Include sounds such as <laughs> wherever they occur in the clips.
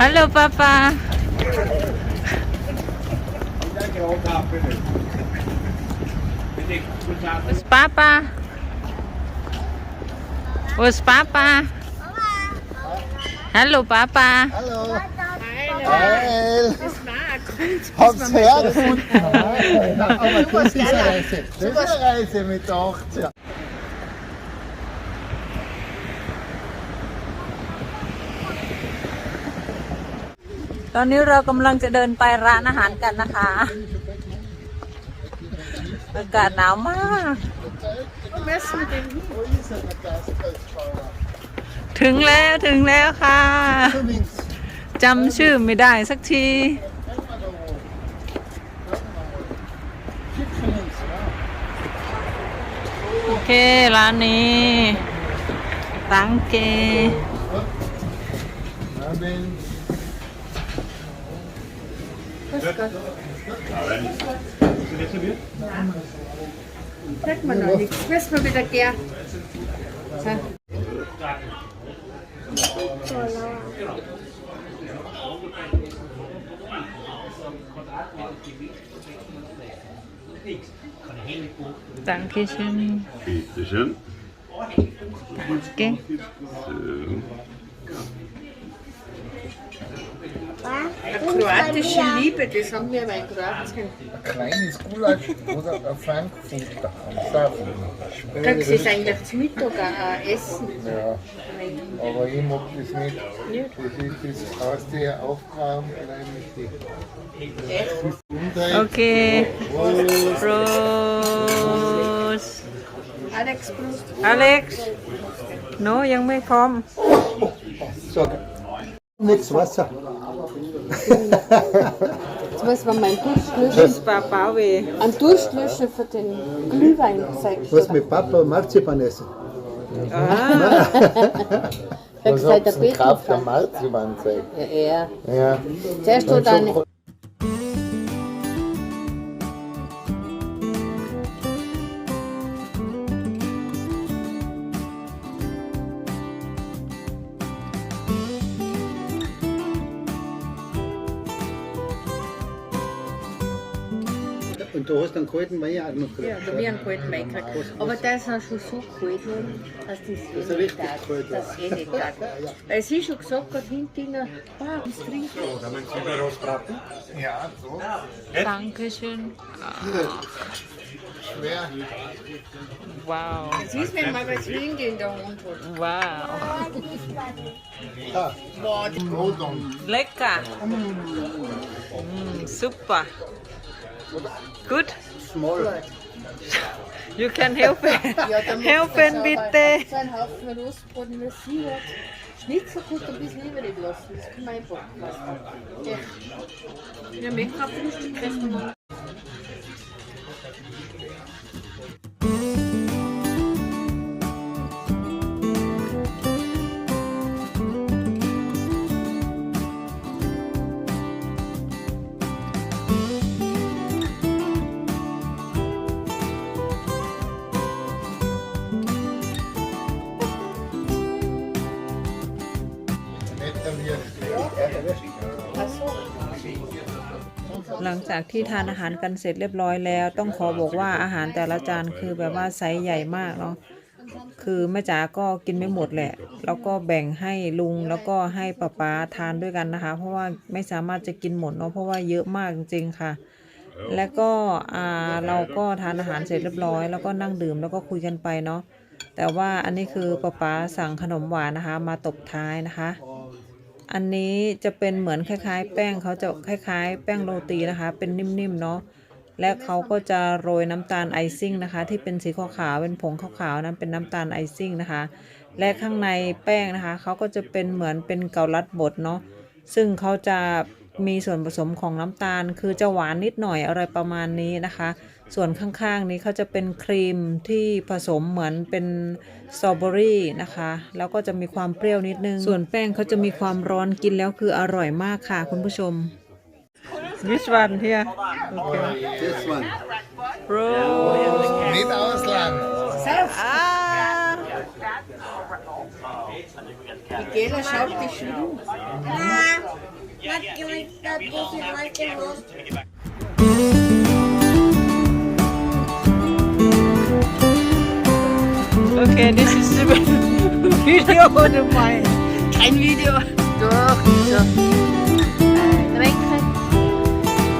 Hallo Papa. Wo ist Papa? Wo ist Papa? Hallo Papa. Hallo. Heil. Hab's hergefunden. Eine Reise. Das ist eine Reise mit 18. ตอนนี้เรากำลังจะเดินไปร้านอาหารกันนะคะ อากาศหนาวมาก ถึงแล้วถึงแล้วค่ะ จำชื่อไม่ได้สักที โอเค ร้านนี้ตังเก Sagt man noch nichts. Müssen wir wieder gern. Dankeschön. Bitteschön. Danke. So. Kroatische Liebe, das haben wir aber in Kroatien. Ein kleines Gulasch oder ein Frankfurter am Saft. Kriegst du das eigentlich zum Mittag äh, essen? Ja, aber ich mag das nicht. Das ist das Haustier aufgraben, allein mit die Gesundheit. Okay. Prost. Alex Brust. Alex โนยังไม่พร้อม So, nichts Wasser. Jetzt muss man meinen Durstlöschen. Ein Durstlöschen für den Glühwein zeigt. Was mit Papa ah. <laughs> Marzipan essen? Ah. Was hat der Betel? Der Marzipan zeigt. Ja, ja. ja. Zuerst du deine. hast einen kalten Wein auch noch gekriegt. Ja, da habe ich einen kalten Wein gekriegt. Aber der ist dann schon so kalt, dass das eh, eh nicht geht. Das eh nicht geht. Weil sie schon gesagt hat, hinten, ah, was trinken. So, dann müssen Sie mir rausbraten. Ja, so. Dankeschön. Schwer. Wow. Siehst du mal, was hingehen, den der Hund hat. Wow. Ah. Lecker. Mm, mm super. Good? Small. you can help <laughs> helfen bitte. Ein Haufen Rost. Schnitzel gut ein bisschen eh übrig lassen. Das können einfach จากที่ทานอาหารกันเสร็จเรียบร้อยแล้ว ต้องขอบอกว่าอาหารแต่ละจานคือแบบว่าไซส์ใหญ่มากเนาะคือแม่จ๋าก็กินไม่หมดแหละ แล้วก็แบ่งให้ลุงแล้วก็ให้ป้าป๊าทานด้วยกันนะคะ เพราะว่าไม่สามารถจะกินหมดเนาะเพราะว่าเยอะมากจริงๆค่ะ แล้วก็อ่าเราก็ทานอาหารเสร็จเรียบร้อย แล้วก็นั่งดื่มแล้วก็คุยกันไปเนาะแต่ว่าอันนี้คือป้าป๊าสั่งขนมหวานนะคะ มาตบท้ายนะคะ อันนี้จะเป็นเหมือนคล้ายๆ แป้งเขาจะคล้ายๆ แป้งโรตีนะคะ เป็นนิ่มๆเนาะและเขาก็จะโรยน้ำตาลไอซิ่งนะคะ ที่เป็นสีขาวๆเป็นผงขาวๆนั้นเป็นน้ำตาลไอซิ่งนะคะ และข้างในแป้งนะคะเขาก็จะเป็นเหมือนเป็นเกาลัดบดเนาะซึ่งเขาจะมีส่วนผสมของน้ำตาล คือจะหวานนิดหน่อยอะไรประมาณนี้นะคะ ส่วนข้างๆนี้เขาจะเป็นครีมที่ผสมเหมือนเป็นสตรอเบอรี่นะคะ แล้วก็จะมีความเปรี้ยวนิดนึง ส่วนแป้งเขาจะมีความร้อนกินแล้วคืออร่อยมากค่ะคุณผู้ชม Which one here? Okay. This one. Bro. Nicht Ausland. Ah. Die Gela schaut dich schon. Not like that doesn't like the most.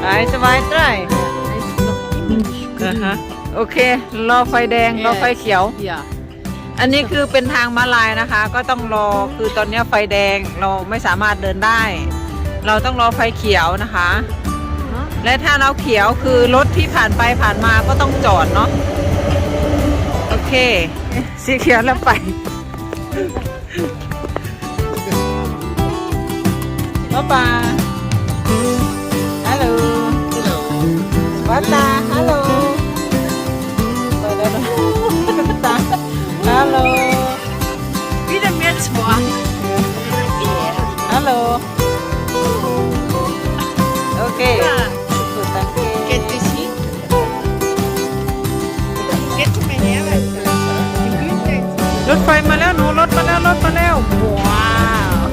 ไปสบายใจ Das ist doch immer nicht อ่าฮะโอเค รอไฟแดง รอไฟเขียว Ja. อันนี้คือเป็นทางม้าลายนะคะ ก็ต้องรอ คือตอนนี้ไฟแดง เราไม่สามารถเดินได้ เราต้องรอไฟเขียวนะคะ และถ้าเราเขียวคือรถที่ผ่านไปผ่านมาก็ต้องจอดเนาะโอ เค สีเขียวแล้วไปป้าปาฮัลโหลวัตตาฮัลโหล รถไฟมาแล้วหนูรถมาแล้วรถมาแล้วว้าว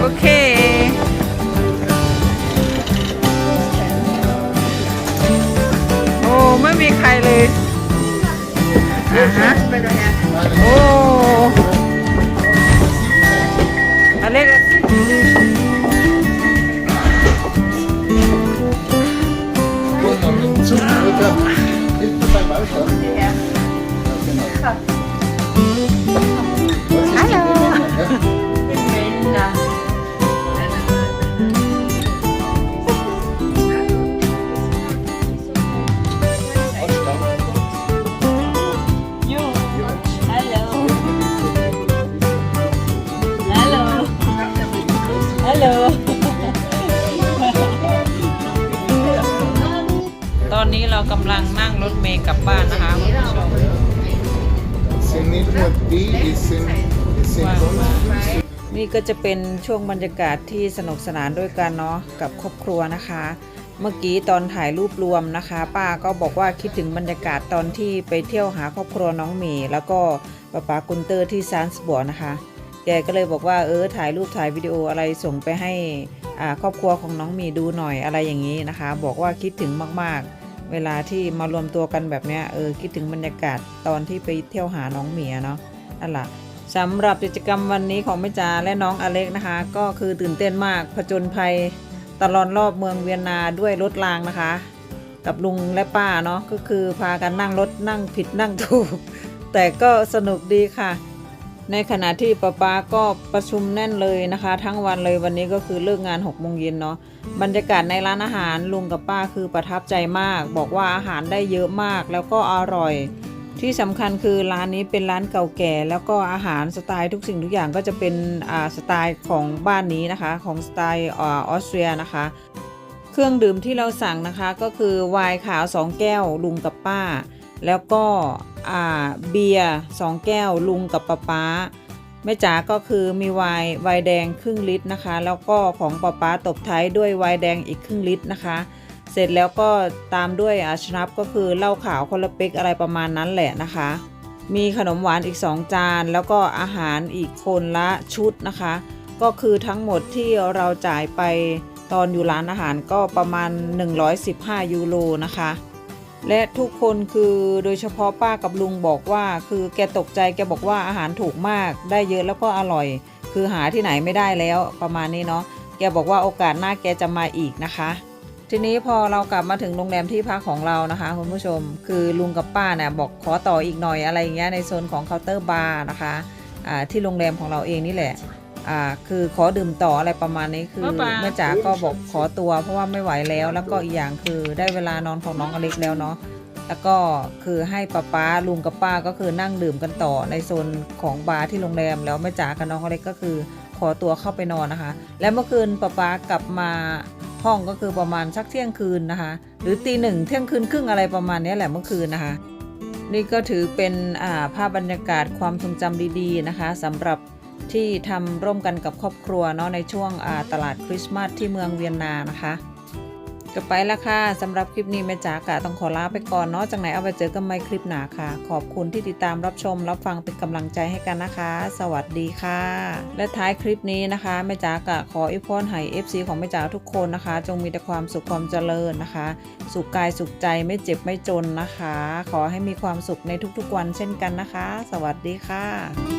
โอเคโอ้ไม่มีใครเลยอ่าฮะโอ้ ตอนนี้เรากำลังนั่ง รถเมล์กลับบ้านนะคะคุณผู้ชม Es sind nicht nur die, es sind, es sind sonst นี่ก็จะเป็นช่วงบรรยากาศที่สนุกสนานด้วยกันเนาะกับครอบครัวนะคะ เมื่อกี้ตอนถ่ายรูปรวมนะคะ ป้าก็บอกว่าคิดถึงบรรยากาศตอนที่ไปเที่ยวหาครอบครัวน้องหมี แล้วก็ป้าป๋ากุนเตอร์ที่ซานส์บัวนะคะแกก็เลยบอกว่าเออถ่ายรูปถ่ายวิดีโออะไรส่งไปให้อ่าครอบครัวของน้องหมีดูหน่อยอะไรอย่างนี้นะคะ บอกว่าคิดถึงมากๆ เวลาที่มารวมตัวกันแบบนี้เออคิดถึงบรรยากาศตอนที่ไปเที่ยวหาน้องหมีอะเนาะนั่นแหละสำหรับกิจกรรมวันนี้ของแม่จาและน้องอเล็กนะคะ ก็คือตื่นเต้นมากผจญภัยตลอดรอบเมืองเวียนนาด้วยรถรางนะคะ กับลุงและป้าเนาะก็คือพากันนั่งรถนั่งผิดนั่งถูก แต่ก็สนุกดีค่ะ ในขณะที่ป้าป้าก็ประชุมแน่นเลยนะคะ ทั้งวันเลยวันนี้ก็คือเลิกงาน6กโมงเย็นเนาะบรรยากาศในร้านอาหารลุงกับป้าคือประทับใจมาก บอกว่าอาหารได้เยอะมากแล้วก็อร่อย ที่สำคัญคือร้านนี้เป็นร้านเก่าแก่ แล้วก็อาหารสไตล์ทุกสิ่งทุกอย่างก็จะเป็นอ่าสไตล์ของบ้านนี้นะคะ ของสไตล์อออสเตรียนะคะ เครื่องดื่มที่เราสั่งนะคะก็คือไวน์ขาว2แก้วลุงกับป้า แล้วก็เบียร์2แก้วลุงกับป้าป๊าแม่จ๋าก็คือมีไวน์ไวน์แดงครึ่งลิตรนะคะ แล้วก็ของป้าป๊าตบท้ายด้วยไวน์แดงอีกครึ่งลิตรนะคะ เสร็จแล้วก็ตามด้วยอาชนับก็คือเหล้าขาวคนละเป๊กอะไรประมาณนั้นแหละนะคะ มีขนมหวานอีก 2 จาน แล้วก็อาหารอีกคนละชุดนะคะ ก็คือทั้งหมดที่เราจ่ายไปตอนอยู่ร้านอาหารก็ประมาณ 115 ยูโรนะคะ และทุกคนคือโดยเฉพาะป้ากับลุงบอกว่า คือแกตกใจแกบอกว่าอาหารถูกมาก ได้เยอะแล้วก็อร่อย คือหาที่ไหนไม่ได้แล้วประมาณนี้เนาะแกบอกว่าโอกาสหน้าแกจะมาอีกนะคะ ทีนี้พอเรากลับมาถึงโรงแรมที่พักของเรานะคะคุณผู้ชม คือลุงกับป้าเนี่ยบอกขอต่ออีกหน่อยอะไรอย่างเงี้ยในโซนของเคาน์เตอร์บาร์นะคะที่โรงแรมของเราเองนี่แหละ อ่าคือขอดื่มต่ออะไรประมาณนี้คือป้าป๋าแม่จ๋าก็บอกขอตัวเพราะว่าไม่ไหวแล้ว แล้วก็อีกอย่างคือได้เวลานอนของน้องอเล็กแล้วเนาะแล้วก็คือให้ป้าป้าลุงกับป้าก็คือนั่งดื่มกันต่อในโซนของบาร์ที่โรงแรมแล้วแม่จ๋ากับน้องอเล็กก็คือขอตัวเข้าไปนอนนะคะ และเมื่อคืนป้าป๊ากลับมาห้องก็คือประมาณสักเที่ยงคืนนะคะ หรือตีหนึ่งเที่ยงคืนครึ่งอะไรประมาณนี้แหละเมื่อคืนนะคะ นี่ก็ถือเป็นอ่าภาพบรรยากาศความทรงจำดีๆนะคะสำหรับ ที่ทำร่วมกันกับครอบครัวเนาะในช่วงตลาดคริสต์มาสที่เมืองเวียนนานะคะจบไปแล้วค่ะสำหรับคลิปนี้แม่จ๋ากะต้องขอลาไปก่อนเนาะจากไหนเอาไปเจอกันใหม่คลิปหน้าค่ะ ขอบคุณที่ติดตามรับชม รับฟังเป็นกำลังใจให้กันนะคะ สวัสดีค่ะ และท้ายคลิปนี้นะคะแม่จ๋ากะขออิพรให้ FC ของแม่จ๋าทุกคนนะคะ จงมีแต่ความสุขความเจริญนะคะ สุขกายสุขใจไม่เจ็บไม่จนนะคะ ขอให้มีความสุขในทุกๆวันเช่นกันนะคะ สวัสดีค่ะ